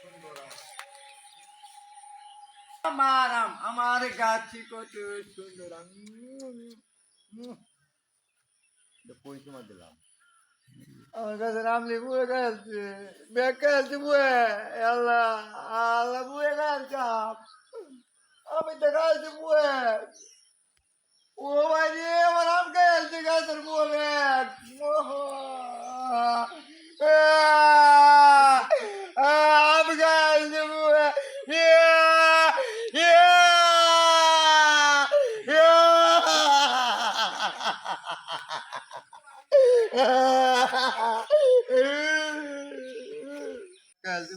সুন্দর আম। আমার আম গাছি কত সুন্দর কই তোমার দিলাম। আমার কাছে রামলি বুয়ে গেছে বেকে আছে বুয়ে। আল্লাহ আল্লাহ বুয়ে গেছে। আমি তো গেছি বুয়ে। ও ভাই রে আমার আম গেছে গাছের বুয়ে ব্যাগ আম গেছে বুয়ে Kazi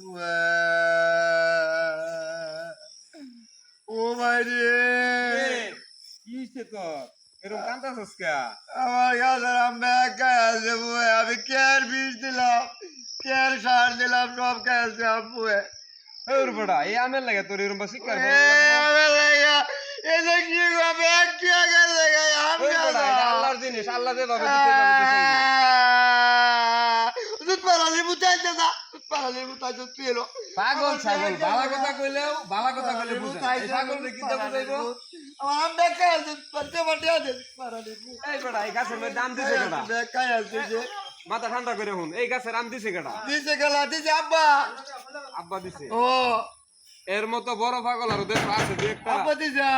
ও ভাই রে কিসে তোর এরকম কান্দাছস কে আমার গাছের আম ব্যাগ খাইছে বুয়ে আমি কেয়ার বিষ দিলাম কেয়ার সার দিলাম সব খাইছে আম বুয়ে ওর বড়া এই আমের লাগে তোর এরকম বাসি কর এটা কি ব্যাগ কি আগে লাগে আল্লাহর জিনিস আল্লাহ যে দিতে পারালি বুঝাইতে না দুধ পারালি বুঝাইতে তুই এলো। পাগল ছাগল বালা কথা কইলেও বালা কথা কইলে বুঝে না। এই পাগল রে কিতা বুঝাইবো? আমার আম ব্যাগ খাইছে পারতে পারতে আছে পারালি এই বড়া এই গাছের মধ্যে আম দিছে কেডা? ব্যাগ খাইছে যে। মাথা ঠান্ডা করে হুন এই গাছের আম দিছে কেডা? দিছে গেলা দিছে আব্বা। আব্বা দিছে। ও। এর মতো বড় পাগল আর দেশ আছে দু একটা। আব্বা দিছে।